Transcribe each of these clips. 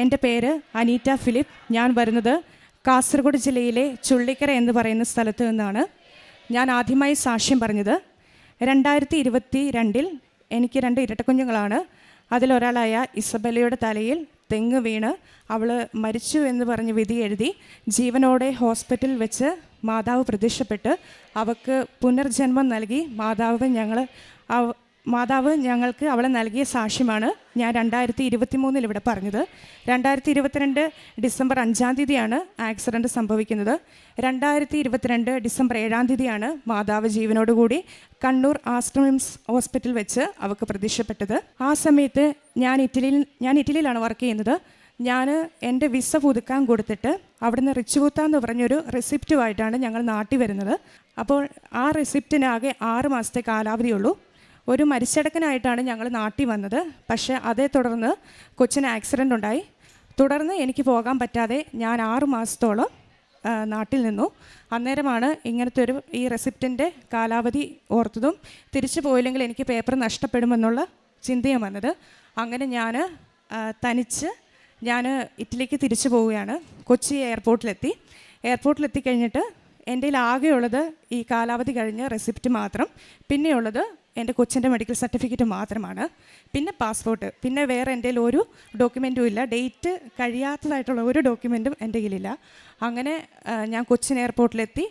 എന്റെ പേര് അനീറ്റ ഫിലിപ്പ്. ഞാൻ വരുന്നത് കാസർഗോഡ് ജില്ലയിലെ ചുള്ളിക്കര എന്ന് പറയുന്ന സ്ഥലത്ത് നിന്നാണ്. ഞാൻ ആദ്യമായി സാക്ഷ്യം പറഞ്ഞത് രണ്ടായിരത്തി ഇരുപത്തി രണ്ടിൽ എനിക്ക് രണ്ട് ഇരട്ടക്കുഞ്ഞുങ്ങളാണ്. അതിലൊരാളായ ഇസബലയുടെ തലയിൽ തെങ്ങ് വീണ് അവൾ മരിച്ചു എന്ന് പറഞ്ഞ് വിധി എഴുതി ജീവനോടെ ഹോസ്പിറ്റലിൽ വെച്ച് മാതാവ് പ്രത്യക്ഷപ്പെട്ട് അവൾക്ക് പുനർജന്മം നൽകി മാതാവ് ഞങ്ങൾ മാതാവ് ഞങ്ങൾക്ക് അവളെ നൽകിയ സാക്ഷ്യമാണ് ഞാൻ രണ്ടായിരത്തി ഇരുപത്തി മൂന്നിൽ ഇവിടെ പറഞ്ഞത്. രണ്ടായിരത്തി ഇരുപത്തിരണ്ട് ഡിസംബർ അഞ്ചാം തീയതിയാണ് ആക്സിഡന്റ് സംഭവിക്കുന്നത്. രണ്ടായിരത്തി ഇരുപത്തിരണ്ട് ഡിസംബർ ഏഴാം തീയതിയാണ് മാതാവ് ജീവനോടുകൂടി കണ്ണൂർ ആസ്ട്രമിംസ് ഹോസ്പിറ്റൽ വെച്ച് അവൾക്ക് പ്രതീക്ഷപ്പെട്ടത് ആ സമയത്ത് ഞാൻ ഇറ്റലിയിൽ ഞാൻ ഇറ്റലിയിലാണ് വർക്ക് ചെയ്യുന്നത്. ഞാൻ എന്റെ വിസ പുതുക്കാൻ കൊടുത്തിട്ട് അവിടുന്ന് റിച്ചുകുത്ത എന്ന് പറഞ്ഞൊരു റെസിപ്റ്റുമായിട്ടാണ് ഞങ്ങൾ നാട്ടിൽ വരുന്നത്. അപ്പോൾ ആ റെസിപ്റ്റിനാകെ ആറ് മാസത്തെ കാലാവധിയുള്ളൂ. ഒരു മരിച്ചടക്കനായിട്ടാണ് ഞങ്ങൾ നാട്ടിൽ വന്നത്. പക്ഷേ അതേ തുടർന്ന് കൊച്ചിന് ആക്സിഡന്റ് ഉണ്ടായി. തുടർന്ന് എനിക്ക് പോകാൻ പറ്റാതെ ഞാൻ ആറു മാസത്തോളം നാട്ടിൽ നിന്നു. അന്നേരമാണ് ഇങ്ങനത്തെ ഒരു ഈ റെസിപ്റ്റിന്റെ കാലാവധി ഓർത്തതും തിരിച്ചു പോയില്ലെങ്കിൽ എനിക്ക് പേപ്പർ നഷ്ടപ്പെടുമെന്നുള്ള ചിന്തയും വന്നത്. അങ്ങനെ ഞാൻ തനിച്ച് ഞാൻ ഇറ്റലിക്ക് തിരിച്ചു പോവുകയാണ്. കൊച്ചി എയർപോർട്ടിലെത്തി എയർപോർട്ടിലെത്തി കഴിഞ്ഞിട്ട് എന്റെ ആകെയുള്ളത് ഈ കാലാവധി കഴിഞ്ഞ റെസിപ്റ്റ് മാത്രം. പിന്നെയുള്ളത് എന്റെ കൊച്ചിന്റെ മെഡിക്കൽ സർട്ടിഫിക്കറ്റ് മാത്രമാണ്. പിന്നെ പാസ്പോർട്ട് പിന്നെ വേറെ എന്റെ ഒരു ഡോക്യുമെന്റും ഇല്ല. ഡേറ്റ് കഴിയാത്തതായിട്ടുള്ള ഒരു ഡോക്യുമെന്റും എന്റെ കയ്യിലില്ല. അങ്ങനെ ഞാൻ കൊച്ചിൻ എയർപോർട്ടിലെത്തി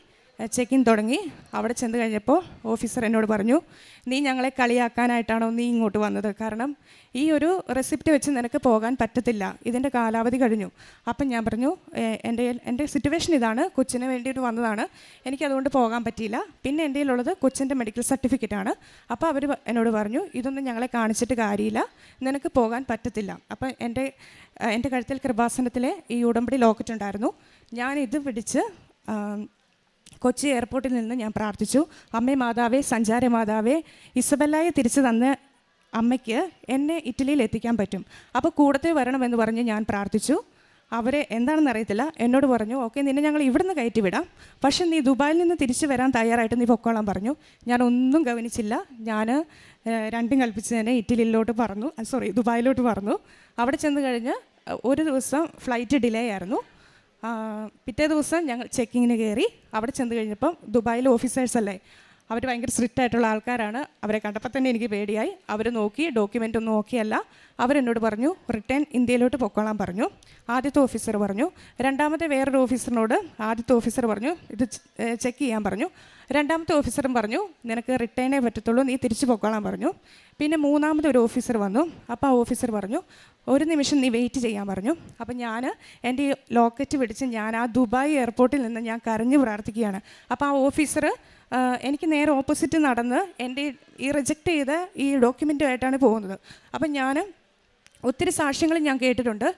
ചെക്ക് ഇൻ തുടങ്ങി. അവിടെ ചെന്ന് കഴിഞ്ഞപ്പോൾ ഓഫീസർ എന്നോട് പറഞ്ഞു നീ ഞങ്ങളെ കളിയാക്കാനായിട്ടാണോ നീ ഇങ്ങോട്ട് വന്നത്? കാരണം ഈ ഒരു റെസിപ്റ്റ് വെച്ച് നിനക്ക് പോകാൻ പറ്റത്തില്ല. ഇതിന്റെ കാലാവധി കഴിഞ്ഞു. അപ്പം ഞാൻ പറഞ്ഞു എന്റെ എന്റെ സിറ്റുവേഷൻ ഇതാണ്. കൊച്ചിന് വേണ്ടിയിട്ട് വന്നതാണ്. എനിക്കതുകൊണ്ട് പോകാൻ പറ്റിയില്ല. പിന്നെ എന്റെ ഉള്ളത് കൊച്ചിന്റെ മെഡിക്കൽ സർട്ടിഫിക്കറ്റ് ആണ്. അപ്പോൾ അവർ എന്നോട് പറഞ്ഞു ഇതൊന്നും ഞങ്ങളെ കാണിച്ചിട്ട് കാര്യമില്ല. നിനക്ക് പോകാൻ പറ്റത്തില്ല. അപ്പം എന്റെ എന്റെ കഴുത്തിൽ കൃപാസനത്തിലെ ഈ ഉടമ്പടി ലോക്കറ്റ് ഉണ്ടായിരുന്നു. ഞാൻ ഇത് പിടിച്ച് കൊച്ചി എയർപോർട്ടിൽ നിന്ന് ഞാൻ പ്രാർത്ഥിച്ചു. അമ്മേ മാതാവേ സഞ്ചാര മാതാവേ ഇസബല്ലായെ തിരിച്ചു തന്ന് അമ്മയ്ക്ക് എന്നെ ഇറ്റലിയിൽ എത്തിക്കാൻ പറ്റും. അപ്പോൾ കൂടത്തെ വരണമെന്ന് പറഞ്ഞ് ഞാൻ പ്രാർത്ഥിച്ചു. അവരെ എന്താണെന്ന് അറിയത്തില്ല. എന്നോട് പറഞ്ഞു ഓക്കെ നിന്നെ ഞങ്ങൾ ഇവിടുന്ന് കയറ്റി വിടാം. പക്ഷെ നീ ദുബായിൽ നിന്ന് തിരിച്ചു വരാൻ തയ്യാറായിട്ട് നീ പൊക്കോളാൻ പറഞ്ഞു. ഞാൻ ഒന്നും ഗവനിച്ചില്ല. ഞാൻ രണ്ടും കൽപ്പിച്ച് തന്നെ ഇറ്റലിയിലോട്ട് പറഞ്ഞു സോറി ദുബായിലോട്ട് പറഞ്ഞു അവിടെ ചെന്ന് കഴിഞ്ഞ് ഒരു ദിവസം ഫ്ലൈറ്റ് ഡിലേ ആയിരുന്നു. പിറ്റേ ദിവസം ഞങ്ങൾ ചെക്കിങ്ങിന് കയറി അവിടെ ചെന്ന് കഴിഞ്ഞപ്പം ദുബായിലെ ഓഫീസേഴ്സ് അല്ലേ? അവർ ഭയങ്കര സ്ട്രിക്റ്റ് ആയിട്ടുള്ള ആൾക്കാരാണ്. അവരെ കണ്ടപ്പോൾ തന്നെ എനിക്ക് പേടിയായി. അവർ നോക്കി ഡോക്യുമെന്റ് ഒന്നും നോക്കിയല്ല. അവരെന്നോട് പറഞ്ഞു റിട്ടേൺ ഇന്ത്യയിലോട്ട് പൊക്കോളാൻ പറഞ്ഞു. ആദ്യത്തെ ഓഫീസർ പറഞ്ഞു. രണ്ടാമത്തെ വേറൊരു ഓഫീസറിനോട് ആദ്യത്തെ ഓഫീസർ പറഞ്ഞു ഇത് ചെക്ക് ചെയ്യാൻ പറഞ്ഞു. രണ്ടാമത്തെ ഓഫീസറും പറഞ്ഞു നിനക്ക് റിട്ടേണേ പറ്റത്തുള്ളൂ നീ തിരിച്ചു പൊക്കോളാൻ പറഞ്ഞു. പിന്നെ മൂന്നാമത്തെ ഒരു ഓഫീസർ വന്നു. അപ്പോൾ ആ ഓഫീസർ പറഞ്ഞു ഒരു നിമിഷം നീ വെയിറ്റ് ചെയ്യാൻ പറഞ്ഞു. അപ്പം ഞാൻ എന്റെ ഈ ലോക്കറ്റ് പിടിച്ച് ഞാൻ ആ ദുബായ് എയർപോർട്ടിൽ നിന്ന് ഞാൻ കരഞ്ഞു പ്രാർത്ഥിക്കുകയാണ്. അപ്പോൾ ആ ഓഫീസർ എനിക്ക് നേരെ ഓപ്പോസിറ്റ് നടന്ന് എന്റെ ഈ റിജക്റ്റ് ചെയ്ത ഈ ഡോക്യുമെന്റുമായിട്ടാണ് പോകുന്നത്. അപ്പം ഞാൻ ഒത്തിരി സാക്ഷ്യങ്ങൾ ഞാൻ കേട്ടിട്ടുണ്ട്.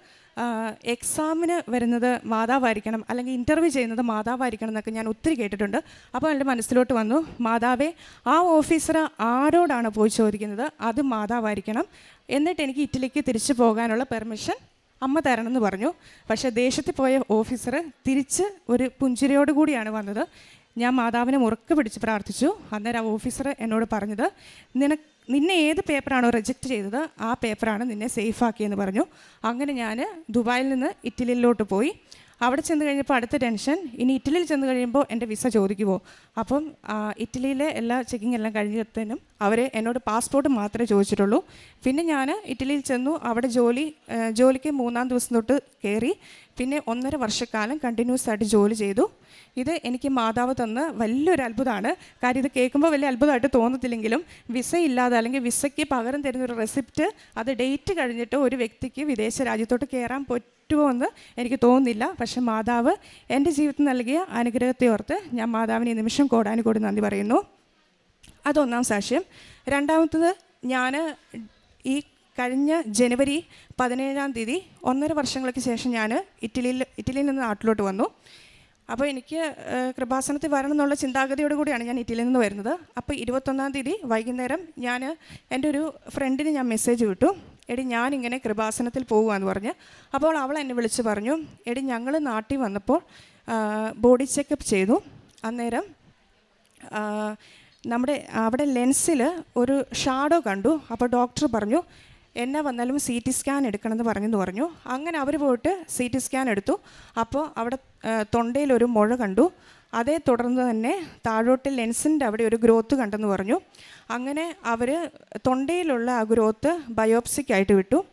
എക്സാമിന് വരുന്നത് മാതാവായിരിക്കണം അല്ലെങ്കിൽ ഇന്റർവ്യൂ ചെയ്യുന്നത് മാതാവായിരിക്കണം എന്നൊക്കെ ഞാൻ ഒത്തിരി കേട്ടിട്ടുണ്ട്. അപ്പോൾ എന്റെ മനസ്സിലോട്ട് വന്നു മാതാവേ ആ ഓഫീസർ ആരോടാണ് പോയി ചോദിക്കുന്നത്? അത് മാതാവായിരിക്കണം. എന്നിട്ട് എനിക്ക് ഇറ്റലിക്ക് തിരിച്ചു പോകാനുള്ള പെർമിഷൻ അമ്മ തരണമെന്ന് പറഞ്ഞു. പക്ഷേ ദേശത്ത് പോയ ഓഫീസർ തിരിച്ച് ഒരു പുഞ്ചിരിയോട് കൂടിയാണ് വന്നത്. ഞാൻ മാതാവിനെ ഉറക്കെ പിടിച്ച് പ്രാർത്ഥിച്ചു. അന്നേരം ആ ഓഫീസർ എന്നോട് പറഞ്ഞത് നിന നിന്നെ ഏത് പേപ്പറാണോ റിജക്റ്റ് ചെയ്തത് ആ പേപ്പറാണ് നിന്നെ സേഫ് ആക്കിയെന്ന് പറഞ്ഞു. അങ്ങനെ ഞാൻ ദുബായിൽ നിന്ന് ഇറ്റലിയിലോട്ട് പോയി. അവിടെ ചെന്ന് കഴിഞ്ഞപ്പോൾ അടുത്ത ടെൻഷൻ ഇനി ഇറ്റലിയിൽ ചെന്ന് കഴിയുമ്പോൾ എന്റെ വിസ ചോദിക്കുമോ അപ്പം ഇറ്റലിയിലെ എല്ലാ ചെക്കിംഗ് എല്ലാം കഴിഞ്ഞത്തേനും അവർ എന്നോട് പാസ്പോർട്ട് മാത്രമേ ചോദിച്ചിട്ടുള്ളൂ. പിന്നെ ഞാൻ ഇറ്റലിയിൽ ചെന്നു അവിടെ ജോലി ജോലിക്ക് മൂന്നാം ദിവസം തൊട്ട് കയറി പിന്നെ ഒന്നര വർഷക്കാലം കണ്ടിന്യൂസ് ആയിട്ട് ജോലി ചെയ്തു. ഇത് എനിക്ക് മാതാവ് തന്ന വലിയൊരു അത്ഭുതമാണ് കാര്യം ഇത് കേൾക്കുമ്പോൾ വലിയ അത്ഭുതമായിട്ട് തോന്നത്തില്ലെങ്കിലും വിസ ഇല്ലാതെ അല്ലെങ്കിൽ വിസയ്ക്ക് പകരം തരുന്നൊരു റെസിപ്റ്റ് അത് ഡേറ്റ് കഴിഞ്ഞിട്ട് ഒരു വ്യക്തിക്ക് വിദേശ രാജ്യത്തോട്ട് കയറാൻ പറ്റുമോ എന്ന് എനിക്ക് തോന്നുന്നില്ല. പക്ഷേ മാതാവ് എന്റെ ജീവിതത്തിൽ നൽകിയ അനുഗ്രഹത്തെ ഓർത്ത് ഞാൻ മാതാവിന് ഈ നിമിഷം കോടാനുകൂടി നന്ദി പറയുന്നു. അതൊന്നാം സാക്ഷ്യം. രണ്ടാമത്തത് ഞാൻ ഈ കഴിഞ്ഞ ജനുവരി പതിനേഴാം തീയതി ഒന്നര വർഷങ്ങൾക്ക് ശേഷം ഞാൻ ഇറ്റലിയിൽ ഇറ്റലിയിൽ നിന്ന് നാട്ടിലോട്ട് വന്നു. അപ്പോൾ എനിക്ക് കൃപാസനത്തിൽ വരണം എന്നുള്ള ചിന്താഗതിയോട് കൂടിയാണ് ഞാൻ ഇറ്റലിയിൽ നിന്ന് വരുന്നത്. അപ്പോൾ ഇരുപത്തൊന്നാം തീയതി വൈകുന്നേരം ഞാൻ എന്റെ ഒരു ഫ്രണ്ടിന് ഞാൻ മെസ്സേജ് വിട്ടു. എടി ഞാനിങ്ങനെ കൃപാസനത്തിൽ പോകുകയെന്ന് പറഞ്ഞ് അപ്പോൾ അവൾ എന്നെ വിളിച്ച് പറഞ്ഞു എടി ഞങ്ങൾ നാട്ടിൽ വന്നപ്പോൾ ബോഡി ചെക്കപ്പ് ചെയ്തു. അന്നേരം നമ്മുടെ അവിടെ ലെൻസിൽ ഒരു ഷാഡോ കണ്ടു. അപ്പോൾ ഡോക്ടർ പറഞ്ഞു എന്നെ വന്നാലും സി ടി സ്കാൻ എടുക്കണമെന്ന് പറഞ്ഞെന്ന് പറഞ്ഞു. അങ്ങനെ അവർ പോയിട്ട് സി ടി സ്കാൻ എടുത്തു. അപ്പോൾ അവിടെ തൊണ്ടയിലൊരു മുഴ കണ്ടു. അതേ തുടർന്ന് തന്നെ താഴോട്ട് ലെൻസിന്റെ അവിടെ ഒരു ഗ്രോത്ത് കണ്ടെന്ന് പറഞ്ഞു. അങ്ങനെ അവർ തൊണ്ടയിലുള്ള ആ ഗ്രോത്ത് ബയോപ്സിക്കായിട്ട് വിട്ടു.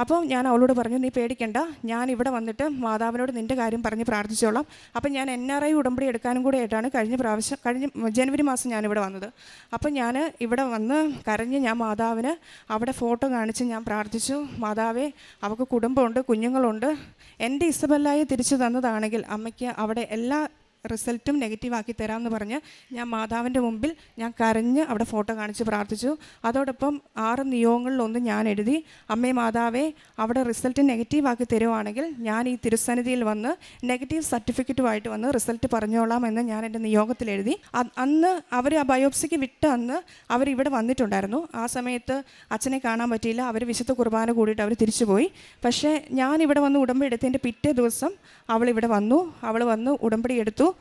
അപ്പോൾ ഞാൻ അവളോട് പറഞ്ഞു നീ പേടിക്കണ്ട. ഞാൻ ഇവിടെ വന്നിട്ട് മാതാവിനോട് നിന്റെ കാര്യം പറഞ്ഞ് പ്രാർത്ഥിച്ചോളാം. അപ്പം ഞാൻ എൻ ആർ ഐ ഉടമ്പടി എടുക്കാനും കൂടെ ആയിട്ടാണ് കഴിഞ്ഞ പ്രാവശ്യം കഴിഞ്ഞ ജനുവരി മാസം ഞാനിവിടെ വന്നത്. അപ്പം ഞാൻ ഇവിടെ വന്ന് കരഞ്ഞ് ഞാൻ മാതാവിന് അവിടെ ഫോട്ടോ കാണിച്ച് ഞാൻ പ്രാർത്ഥിച്ചു. മാതാവേ അവൾക്ക് കുടുംബമുണ്ട് കുഞ്ഞുങ്ങളുണ്ട്. എന്റെ ഇസബല്ലായി തിരിച്ചു തന്നതാണെങ്കിൽ അമ്മയ്ക്ക് അവിടെ എല്ലാ റിസൾട്ടും നെഗറ്റീവാക്കി തരാമെന്ന് പറഞ്ഞ് ഞാൻ മാതാവിന്റെ മുമ്പിൽ ഞാൻ കരഞ്ഞ് അവിടെ ഫോട്ടോ കാണിച്ച് പ്രാർത്ഥിച്ചു. അതോടൊപ്പം ആറ് നിയോഗങ്ങളിലൊന്ന് ഞാൻ എഴുതി അമ്മേ മാതാവേ അവിടെ റിസൾട്ട് നെഗറ്റീവാക്കി തരുവാണെങ്കിൽ ഞാൻ ഈ തിരുസന്നിധിയിൽ വന്ന് നെഗറ്റീവ് സർട്ടിഫിക്കറ്റുമായിട്ട് വന്ന് റിസൾട്ട് പറഞ്ഞോളാം എന്ന് ഞാൻ എന്റെ നിയോഗത്തിൽ എഴുതി. അന്ന് അവർ ആ ബയോപ്സിക്ക് വിട്ട അന്ന് അവർ ഇവിടെ വന്നിട്ടുണ്ടായിരുന്നു. ആ സമയത്ത് അച്ഛനെ കാണാൻ പറ്റിയില്ല. അവർ വിശുദ്ധ കുർബാന കൂടിയിട്ട് അവർ തിരിച്ചുപോയി. പക്ഷേ ഞാൻ ഇവിടെ വന്ന് ഉടമ്പടി എടുത്തതിന്റെ പിറ്റേ ദിവസം അവൾ ഇവിടെ വന്നു. അവൾ വന്ന് ഉടമ്പടി എടുത്തു.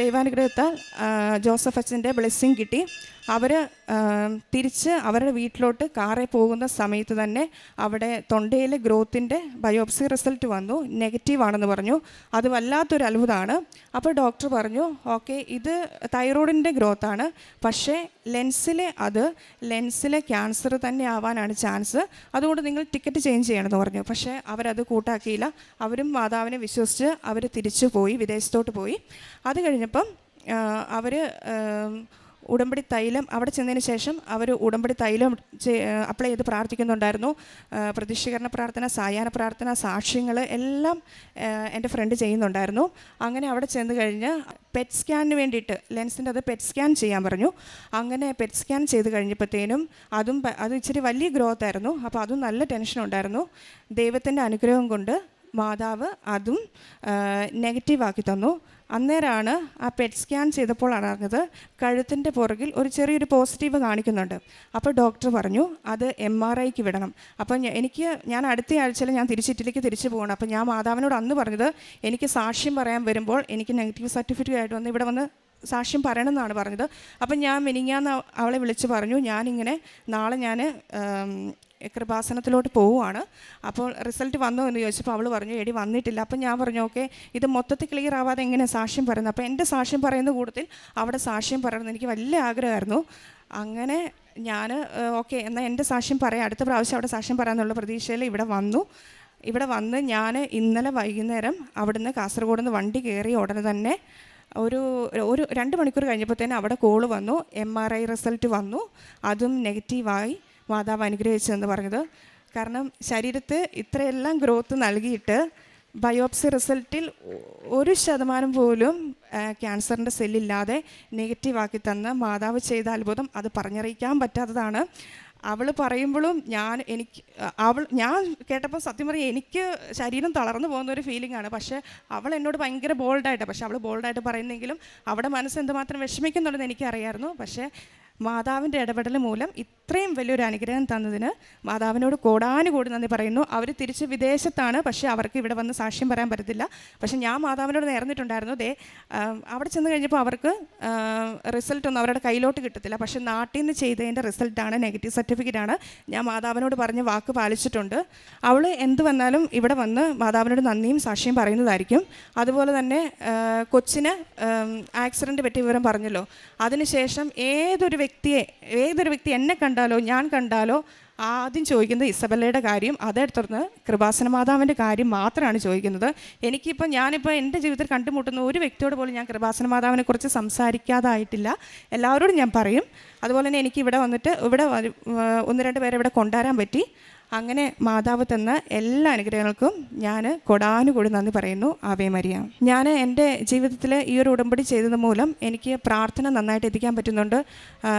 ദൈവാനുഗ്രഹത്താൽ ജോസഫ് അച്ഛന്റെ ബ്ലെസ്സിങ് കിട്ടി. അവർ തിരിച്ച് അവരുടെ വീട്ടിലോട്ട് കാറെ പോകുന്ന സമയത്ത് തന്നെ അവിടെ തൊണ്ടയിലെ ഗ്രോത്തിന്റെ ബയോപ്സി റിസൾട്ട് വന്നു. നെഗറ്റീവ് ആണെന്ന് പറഞ്ഞു. അത് വല്ലാത്തൊരു അത്ഭുതമാണ്. അപ്പോൾ ഡോക്ടർ പറഞ്ഞു ഓക്കെ ഇത് തൈറോയിഡിന്റെ ഗ്രോത്താണ്. പക്ഷേ ലെൻസിലെ അത് ലെൻസിലെ ക്യാൻസർ തന്നെ ആവാനാണ് ചാൻസ്. അതുകൊണ്ട് നിങ്ങൾ ടിക്കറ്റ് ചേഞ്ച് ചെയ്യണമെന്ന് പറഞ്ഞു. പക്ഷേ അവരത് കൂട്ടാക്കിയില്ല. അവരും മാതാവിനെ വിശ്വസിച്ച് അവർ തിരിച്ചു പോയി വിദേശത്തോട്ട് പോയി. അത് കഴിഞ്ഞപ്പം അവർ ഉടമ്പടി തൈലം അവിടെ ചെന്നതിന് ശേഷം അവർ ഉടമ്പടി തൈലം അപ്ലൈ ചെയ്ത് പ്രാർത്ഥിക്കുന്നുണ്ടായിരുന്നു. പ്രതിഷ്ഠീകരണ പ്രാർത്ഥന സായാഹ്ന പ്രാർത്ഥന സാക്ഷ്യങ്ങൾ എല്ലാം എന്റെ ഫ്രണ്ട് ചെയ്യുന്നുണ്ടായിരുന്നു. അങ്ങനെ അവിടെ ചെന്ന് കഴിഞ്ഞ് പെറ്റ് സ്കാനിന് വേണ്ടിയിട്ട് ലെൻസിന്റെ അത് പെറ്റ് സ്കാൻ ചെയ്യാൻ പറഞ്ഞു. അങ്ങനെ പെറ്റ് സ്കാൻ ചെയ്ത് കഴിഞ്ഞപ്പോഴത്തേനും അതും അത് ഇച്ചിരി വലിയ ഗ്രോത്ത് ആയിരുന്നു. അപ്പോൾ അതും നല്ല ടെൻഷൻ ഉണ്ടായിരുന്നു. ദൈവത്തിന്റെ അനുഗ്രഹം കൊണ്ട് മാതാവ് അതും നെഗറ്റീവാക്കി തന്നു. അന്നേരമാണ് ആ പെറ്റ് സ്കാൻ ചെയ്തപ്പോൾ അറിഞ്ഞത് കഴുത്തിന്റെ പുറകിൽ ഒരു ചെറിയൊരു പോസിറ്റീവ് കാണിക്കുന്നുണ്ട്. അപ്പോൾ ഡോക്ടർ പറഞ്ഞു അത് എം ആർ ഐക്ക് വിടണം. അപ്പം എനിക്ക് ഞാൻ അടുത്ത ആഴ്ചയിൽ ഞാൻ തിരിച്ച് ഇറ്റലിക്ക് തിരിച്ചു പോകണം അപ്പം ഞാൻ മാതാവിനോട് അന്ന് പറഞ്ഞത് എനിക്ക് സാക്ഷ്യം പറയാൻ വരുമ്പോൾ എനിക്ക് നെഗറ്റീവ് സർട്ടിഫിക്കറ്റ് ആയിട്ട് വന്ന് ഇവിടെ വന്ന് സാക്ഷ്യം പറയണമെന്നാണ് പറഞ്ഞത്. അപ്പം ഞാൻ മിനിങ്ങാന്ന് അവളെ വിളിച്ച് പറഞ്ഞു ഞാനിങ്ങനെ നാളെ ഞാൻ കൃപാസനത്തിലോട്ട് പോവുകയാണ്. അപ്പോൾ റിസൾട്ട് വന്നോ എന്ന് ചോദിച്ചപ്പോൾ അവൾ പറഞ്ഞു എടി വന്നിട്ടില്ല. അപ്പം ഞാൻ പറഞ്ഞു ഓക്കെ ഇത് മൊത്തത്തിൽ ക്ലിയർ ആവാതെ എങ്ങനെ സാക്ഷ്യം പറയുന്നത്? അപ്പോൾ എന്റെ സാക്ഷ്യം പറയുന്ന കൂട്ടത്തിൽ അവിടെ സാക്ഷ്യം പറയണമെന്ന് എനിക്ക് വലിയ ആഗ്രഹമായിരുന്നു. അങ്ങനെ ഞാൻ ഓക്കെ എന്നാൽ എന്റെ സാക്ഷ്യം പറയാം. അടുത്ത പ്രാവശ്യം അവിടെ സാക്ഷ്യം പറയാമെന്നുള്ള പ്രതീക്ഷയിൽ ഇവിടെ വന്നു. ഇവിടെ വന്ന് ഞാൻ ഇന്നലെ വൈകുന്നേരം അവിടുന്ന് കാസർഗോഡ് നിന്ന് വണ്ടി കയറി ഉടനെ തന്നെ ഒരു ഒരു രണ്ട് മണിക്കൂർ കഴിഞ്ഞപ്പോൾ തന്നെ അവിടെ കോൾ വന്നു. എം ആർ ഐ റിസൾട്ട് വന്നു. അതും നെഗറ്റീവായി മാതാവ് അനുഗ്രഹിച്ചതെന്ന് പറഞ്ഞത്. കാരണം ശരീരത്തെ ഇത്രയെല്ലാം ഗ്രോത്ത് നൽകിയിട്ട് ബയോപ്സി റിസൾട്ടിൽ ഒരു ശതമാനം പോലും ക്യാൻസറിന്റെ സെല്ലില്ലാതെ നെഗറ്റീവാക്കി തന്ന മാതാവ് ചെയ്ത അത്ഭുതം അത് പറഞ്ഞറിയിക്കാൻ പറ്റാത്തതാണ്. അവൾ പറയുമ്പോഴും ഞാൻ എനിക്ക് അവൾ ഞാൻ കേട്ടപ്പോൾ സത്യം പറയും എനിക്ക് ശരീരം തളർന്നു പോകുന്ന ഒരു ഫീലിംഗ് ആണ്. പക്ഷേ അവൾ എന്നോട് ഭയങ്കര ബോൾഡായിട്ട് പക്ഷേ അവൾ ബോൾഡായിട്ട് പറയുന്നെങ്കിലും അവിടെ മനസ്സ് എന്തുമാത്രം വിഷമിക്കുന്നുണ്ടെന്ന് എനിക്കറിയായിരുന്നു. പക്ഷേ മാതാവിന്റെ ഇടപെടൽ മൂലം ഇത്രയും വലിയൊരു അനുഗ്രഹം തന്നതിന് മാതാവിനോട് കോടാനുകൂടി നന്ദി പറയുന്നു. അവർ തിരിച്ച് വിദേശത്താണ്. പക്ഷേ അവർക്ക് ഇവിടെ വന്ന് സാക്ഷ്യം പറയാൻ പറ്റത്തില്ല. പക്ഷേ ഞാൻ മാതാവിനോട് നേർന്നിട്ടുണ്ടായിരുന്നു. ദേ അവിടെ ചെന്ന് കഴിഞ്ഞപ്പോൾ അവർക്ക് റിസൾട്ടൊന്നും അവരുടെ കയ്യിലോട്ട് കിട്ടത്തില്ല. പക്ഷേ നാട്ടിൽ നിന്ന് ചെയ്തതിന്റെ റിസൾട്ടാണ് നെഗറ്റീവ് സർട്ടിഫിക്കറ്റ് ആണ് ഞാൻ മാതാവിനോട് പറഞ്ഞ് വാക്ക് പാലിച്ചിട്ടുണ്ട്. അവൾ എന്ത് വന്നാലും ഇവിടെ വന്ന് മാതാവിനോട് നന്ദിയും സാക്ഷ്യം പറയുന്നതായിരിക്കും. അതുപോലെ തന്നെ കൊച്ചിന് ആക്സിഡന്റ് പറ്റിയ വിവരം പറഞ്ഞല്ലോ. അതിനുശേഷം ഏതൊരു വ്യക്തിയെ ഏതൊരു വ്യക്തി എന്നെ കണ്ടാലോ ഞാൻ കണ്ടാലോ ആദ്യം ചോദിക്കുന്നത് ഇസബല്ലയുടെ കാര്യം അതേ കൃപാസന മാതാവിന്റെ കാര്യം മാത്രമാണ് ചോദിക്കുന്നത്. എനിക്കിപ്പോൾ ഞാനിപ്പോൾ എന്റെ ജീവിതത്തിൽ കണ്ടുമുട്ടുന്ന ഒരു വ്യക്തിയോട് പോലും ഞാൻ കൃപാസന മാതാവിനെ കുറിച്ച് സംസാരിക്കാതായിട്ടില്ല. എല്ലാവരോടും ഞാൻ പറയും. അതുപോലെ തന്നെ എനിക്ക് ഇവിടെ വന്നിട്ട് ഇവിടെ ഒന്ന് രണ്ട് പേരെ ഇവിടെ കൊണ്ടുവരാൻ പറ്റി. അങ്ങനെ മാതാവ് തന്ന എല്ലാ അനുഗ്രഹങ്ങൾക്കും ഞാൻ കൊടാനുകൂടി നന്ദി പറയുന്നു. Ave Maria. ഞാൻ എന്റെ ജീവിതത്തിൽ ഈ ഒരു ഉടമ്പടി ചെയ്തത് മൂലം എനിക്ക് പ്രാർത്ഥന നന്നായിട്ട് എത്തിക്കാൻ പറ്റുന്നുണ്ട്.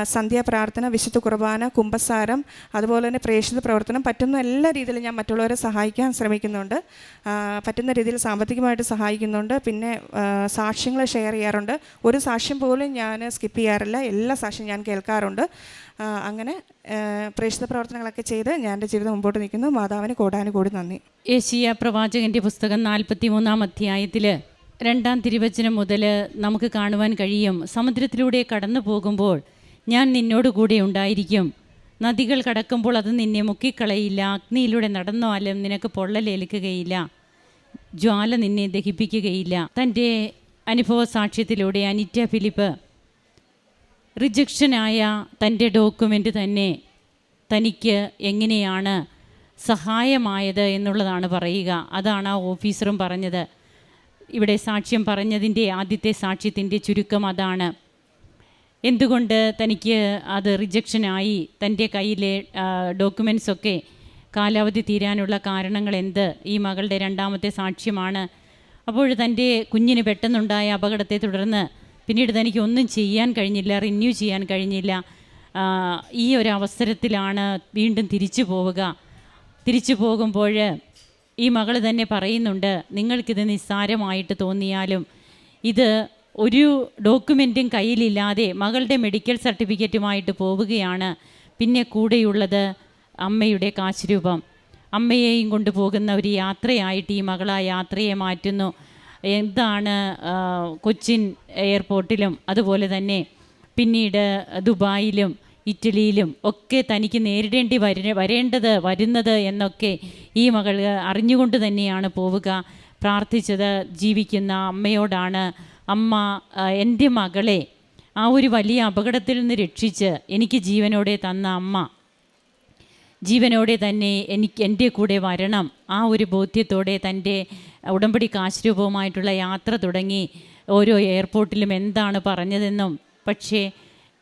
സന്ധ്യാ പ്രാർത്ഥന വിശുദ്ധ കുർബാന കുംഭസാരം അതുപോലെ തന്നെ പ്രേക്ഷിത പ്രവർത്തനം പറ്റുന്ന എല്ലാ രീതിയിലും ഞാൻ മറ്റുള്ളവരെ സഹായിക്കാൻ ശ്രമിക്കുന്നുണ്ട്. പറ്റുന്ന രീതിയിൽ സാമ്പത്തികമായിട്ട് സഹായിക്കുന്നുണ്ട്. പിന്നെ സാക്ഷ്യങ്ങൾ ഷെയർ ചെയ്യാറുണ്ട്. ഒരു സാക്ഷ്യം പോലും ഞാൻ സ്കിപ്പ് ചെയ്യാറില്ല. എല്ലാ സാക്ഷ്യം ഞാൻ കേൾക്കാറുണ്ട്. അങ്ങനെ പ്രേക്ഷിത പ്രവർത്തനങ്ങളൊക്കെ ചെയ്ത് ഞാൻ എന്റെ ജീവിതം മുമ്പോട്ട് നിൽക്കുന്നു മാതാവിന് കോടാനുകൂടി നന്ദി. ഏഷ്യ പ്രവാചകന്റെ പുസ്തകം നാൽപ്പത്തി മൂന്നാം അധ്യായത്തിൽ രണ്ടാം തിരുവചനം മുതൽ നമുക്ക് കാണുവാൻ കഴിയും. സമുദ്രത്തിലൂടെ കടന്നു പോകുമ്പോൾ ഞാൻ നിന്നോട് കൂടെ ഉണ്ടായിരിക്കും. നദികൾ കടക്കുമ്പോൾ അത് നിന്നെ മുക്കിക്കളയില്ല. അഗ്നിയിലൂടെ നടന്നാലും നിനക്ക് പൊള്ളലേൽക്കുകയില്ല ജ്വാല നിന്നെ ദഹിപ്പിക്കുകയില്ല. തന്റെ അനുഭവ സാക്ഷ്യത്തിലൂടെ അനിറ്റ ഫിലിപ്പ് റിജക്ഷനായ തന്റെ ഡോക്യുമെന്റ് തന്നെ തനിക്ക് എങ്ങനെയാണ് സഹായമായത് എന്നുള്ളതാണ് പറയുക. അതാണ് ആ ഓഫീസറും പറഞ്ഞത്. ഇവിടെ സാക്ഷ്യം പറഞ്ഞതിന്റെ ആദ്യത്തെ സാക്ഷ്യത്തിന്റെ ചുരുക്കം അതാണ്. എന്തുകൊണ്ട് തനിക്ക് അത് റിജക്ഷനായി? തന്റെ കയ്യിലെ ഡോക്യുമെൻസൊക്കെ കാലാവധി തീരാനുള്ള കാരണങ്ങൾ എന്ത് ഈ മകളുടെ രണ്ടാമത്തെ സാക്ഷ്യമാണ്. അപ്പോൾ തന്റെ കുഞ്ഞിന് പെട്ടെന്നുണ്ടായ അപകടത്തെ തുടർന്ന് പിന്നീട് തനിക്ക് ഒന്നും ചെയ്യാൻ കഴിഞ്ഞില്ല റിന്യൂ ചെയ്യാൻ കഴിഞ്ഞില്ല. ഈ ഒരു അവസരത്തിലാണ് വീണ്ടും തിരിച്ചു പോവുക. തിരിച്ചു പോകുമ്പോൾ ഈ മകൾ തന്നെ പറയുന്നുണ്ട് നിങ്ങൾക്കിത് നിസ്സാരമായിട്ട് തോന്നിയാലും ഇത് ഒരു ഡോക്യുമെന്റും കയ്യിലില്ലാതെ മകളുടെ മെഡിക്കൽ സർട്ടിഫിക്കറ്റുമായിട്ട് പോവുകയാണ്. പിന്നെ കൂടെയുള്ളത് അമ്മയുടെ കാശ് രൂപം. അമ്മയെയും കൊണ്ടുപോകുന്ന ഒരു യാത്രയായിട്ട് ഈ മകളാ യാത്രയെ മാറ്റുന്നു. എന്താണ് കൊച്ചിൻ എയർപോർട്ടിലും അതുപോലെ തന്നെ പിന്നീട് ദുബായിലും ഇറ്റലിയിലും ഒക്കെ തനിക്ക് നേരിടേണ്ടി വര വരേണ്ടത് വരുന്നത് എന്നൊക്കെ ഈ മകൾ അറിഞ്ഞുകൊണ്ട് തന്നെയാണ് പോവുക. പ്രാർത്ഥിച്ചത് ജീവിക്കുന്ന അമ്മയോടാണ്. അമ്മ എന്റെ മകളെ ആ ഒരു വലിയ അപകടത്തിൽ നിന്ന് രക്ഷിച്ച് എനിക്ക് ജീവനോടെ തന്ന അമ്മ. ജീവനോടെ തന്നെ എനിക്ക് എന്റെ കൂടെ വരണം. ആ ഒരു ബോധ്യത്തോടെ തന്റെ ഉടമ്പടി കാശ്രൂപവുമായിട്ടുള്ള യാത്ര തുടങ്ങി ഓരോ എയർപോർട്ടിലും എന്താണ് പറഞ്ഞതെന്നും പക്ഷേ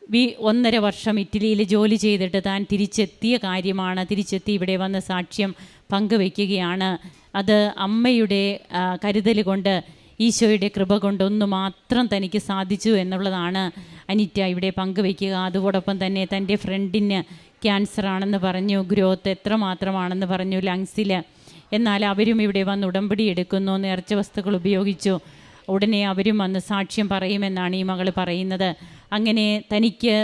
വി ഒന്നര വർഷം ഇറ്റലിയിൽ ജോലി ചെയ്തിട്ട് താൻ തിരിച്ചെത്തിയ കാര്യമാണ് തിരിച്ചെത്തി ഇവിടെ വന്ന സാക്ഷ്യം പങ്കുവയ്ക്കുകയാണ്. അത് അമ്മയുടെ കരുതൽ കൊണ്ട് ഈശോയുടെ കൃപ കൊണ്ടൊന്ന് മാത്രം തനിക്ക് സാധിച്ചു എന്നുള്ളതാണ് അനിറ്റ ഇവിടെ പങ്കുവയ്ക്കുക. അതോടൊപ്പം തന്നെ തന്റെ ഫ്രണ്ടിന് ക്യാൻസർ ആണെന്ന് പറഞ്ഞു ഗ്രോത്ത് എത്ര മാത്രമാണെന്ന് പറഞ്ഞു ലങ്സിൽ എന്നാൽ അവരും ഇവിടെ വന്ന് ഉടമ്പടി എടുക്കുന്നു നേർച്ച വസ്തുക്കൾ ഉപയോഗിച്ചു. ഉടനെ അവരും വന്ന് സാക്ഷ്യം പറയുമെന്നാണ് ഈ മകൾ പറയുന്നത്. അങ്ങനെ തനിക്ക്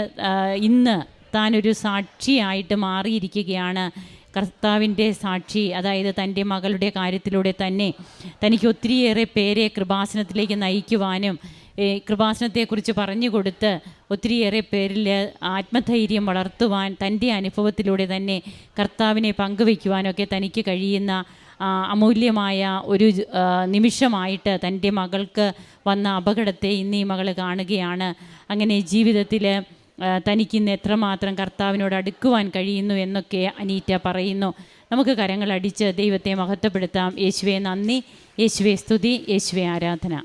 ഇന്ന് താനൊരു സാക്ഷിയായിട്ട് മാറിയിരിക്കുകയാണ്. കർത്താവിന്റെ സാക്ഷി അതായത് തന്റെ മകളുടെ കാര്യത്തിലൂടെ തന്നെ തനിക്ക് ഒത്തിരിയേറെ പേരെ കൃപാസനത്തിലേക്ക് നയിക്കുവാനും കൃപാസനത്തെക്കുറിച്ച് പറഞ്ഞു കൊടുത്ത് ഒത്തിരിയേറെ പേരിൽ ആത്മധൈര്യം വളർത്തുവാൻ തന്റെ അനുഭവത്തിലൂടെ തന്നെ കർത്താവിനെ പങ്കുവയ്ക്കുവാനൊക്കെ തനിക്ക് കഴിയുന്ന അമൂല്യമായ ഒരു നിമിഷമായിട്ട് തന്റെ മകൾക്ക് വന്ന അപകടത്തെ ഇന്ന് ഈ മകൾ കാണുകയാണ്. അങ്ങനെ ജീവിതത്തിൽ തനിക്കിന്ന് എത്രമാത്രം കർത്താവിനോട് അടുക്കുവാൻ കഴിയുന്നു എന്നൊക്കെ അനീറ്റ പറയുന്നു. നമുക്ക് കരങ്ങളടിച്ച് ദൈവത്തെ മഹത്വപ്പെടുത്താം. യേശുവെ നന്ദി. യേശുവെ സ്തുതി. യേശുവെ ആരാധന.